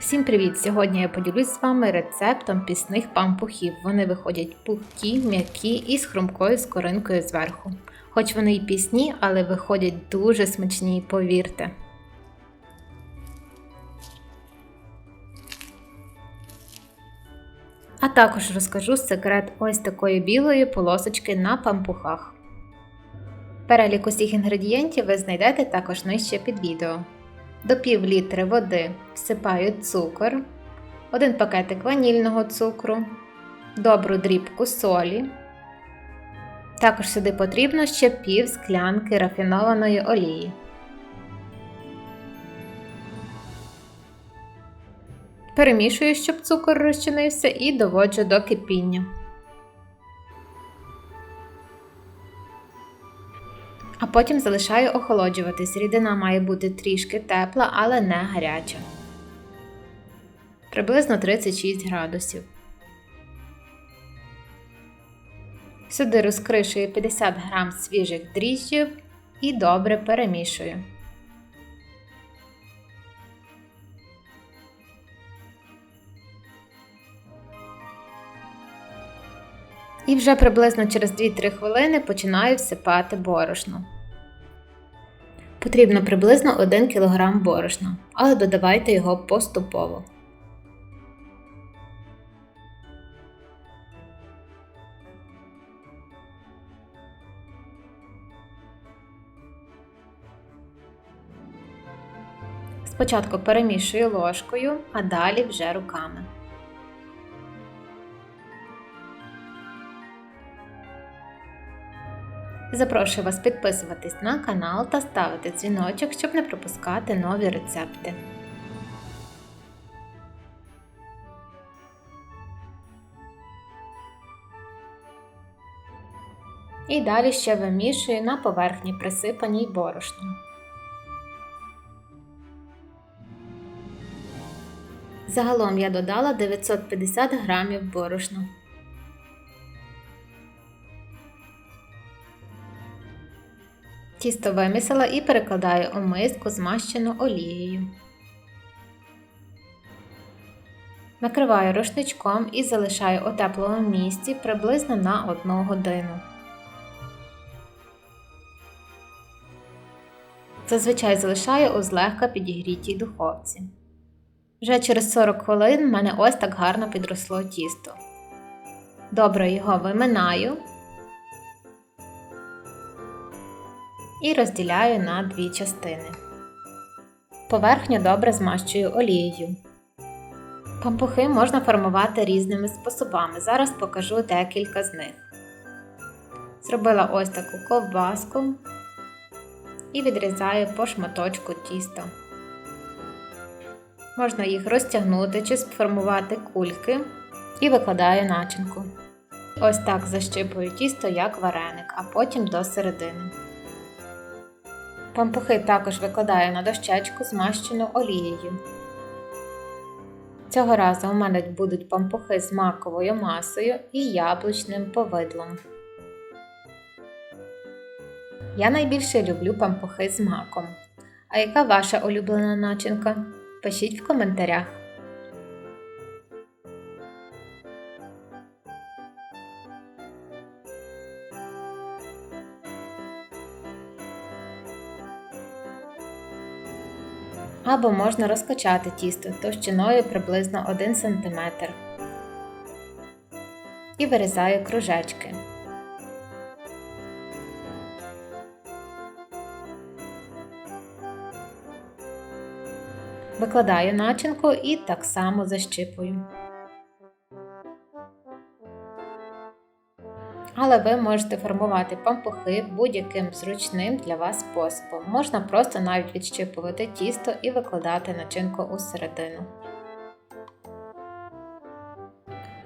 Всім привіт! Сьогодні я поділюсь з вами рецептом пісних пампухів. Вони виходять пухкі, м'які і з хрумкою скоринкою зверху. Хоч вони й пісні, але виходять дуже смачні, повірте. А також розкажу секрет ось такої білої полосочки на пампухах. Перелік усіх інгредієнтів ви знайдете також нижче під відео. До пів літри води всипаю цукор, один пакетик ванільного цукру, добру дрібку солі. Також сюди потрібно ще пів склянки рафінованої олії. Перемішую, щоб цукор розчинився, і доводжу до кипіння. Потім залишаю охолоджуватись. Рідина має бути трішки тепла, але не гаряча. Приблизно 36 градусів. Сюди розкришую 50 г свіжих дріжджів і добре перемішую. І вже приблизно через 2-3 хвилини починаю всипати борошно. Потрібно приблизно 1 кг борошна, але додавайте його поступово. Спочатку перемішую ложкою, а далі вже руками. Запрошую вас підписуватись на канал та ставити дзвіночок, щоб не пропускати нові рецепти. І далі ще вимішую на поверхні присипаній борошном. Загалом я додала 950 грамів борошна. Тісто вимісила і перекладаю у миску, змащену олією. Накриваю рушничком і залишаю у теплому місці приблизно на 1 годину. Зазвичай залишаю у злегка підігрітій духовці. Вже через 40 хвилин в мене ось так гарно підросло тісто. Добре його виминаю і розділяю на дві частини. Поверхню добре змащую олією. Пампухи можна формувати різними способами. Зараз покажу декілька з них. Зробила ось таку ковбаску і відрізаю по шматочку тіста. Можна їх розтягнути чи сформувати кульки і викладаю начинку. Ось так защипую тісто як вареник, а потім до середини. Пампухи також викладаю на дощечку, змащену олією. Цього разу у мене будуть пампухи з маковою масою і яблучним повидлом. Я найбільше люблю пампухи з маком. А яка ваша улюблена начинка? Пишіть в коментарях. Або можна розкачати тісто товщиною приблизно 1 см і вирізаю кружечки. Викладаю начинку і так само защипую. Але ви можете формувати пампухи будь-яким зручним для вас способом. Можна просто навіть відщипувати тісто і викладати начинку у середину.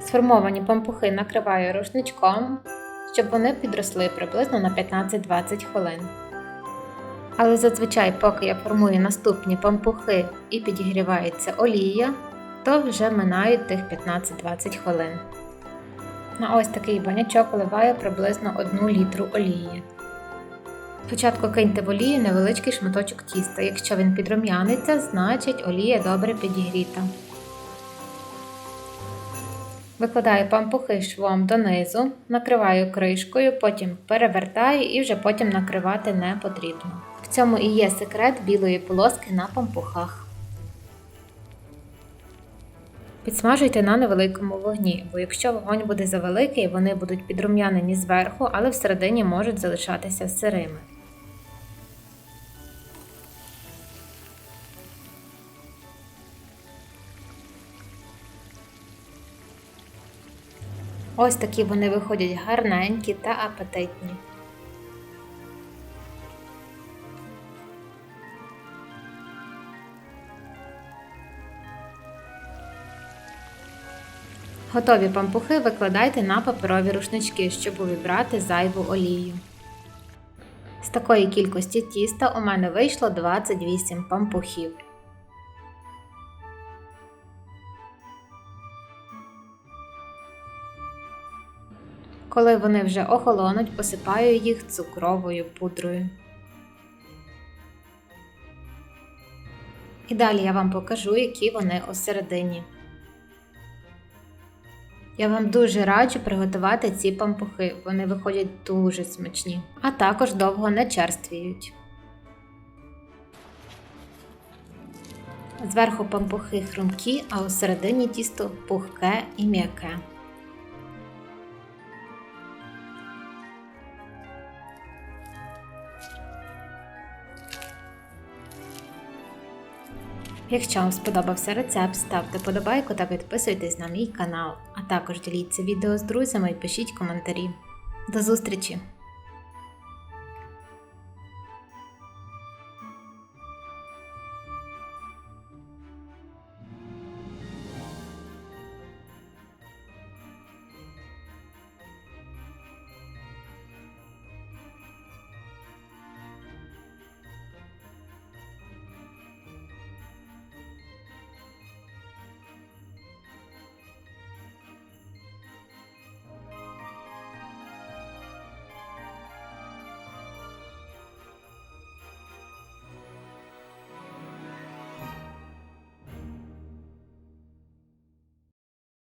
Сформовані пампухи накриваю рушничком, щоб вони підросли приблизно на 15-20 хвилин. Але зазвичай, поки я формую наступні пампухи і підігрівається олія, то вже минають тих 15-20 хвилин. На ось такий банячок вливаю приблизно 1 літру олії. Спочатку киньте в олію невеличкий шматочок тіста. Якщо він підрум'яниться, значить олія добре підігріта. Викладаю пампухи швом донизу, накриваю кришкою, потім перевертаю і вже потім накривати не потрібно. В цьому і є секрет білої полоски на пампухах. Підсмажуйте на невеликому вогні, бо якщо вогонь буде завеликий, вони будуть підрум'янені зверху, але всередині можуть залишатися сирими. Ось такі вони виходять гарненькі та апетитні. Готові пампухи викладайте на паперові рушнички, щоб увібрати зайву олію. З такої кількості тіста у мене вийшло 28 пампухів. Коли вони вже охолонуть, посипаю їх цукровою пудрою. І далі я вам покажу, які вони усередині. Я вам дуже раджу приготувати ці пампухи, вони виходять дуже смачні, а також довго не черствіють. Зверху пампухи хрумкі, а усередині тісто пухке і м'яке. Якщо вам сподобався рецепт, ставте подобайку та підписуйтесь на мій канал, а також діліться відео з друзями і пишіть коментарі. До зустрічі!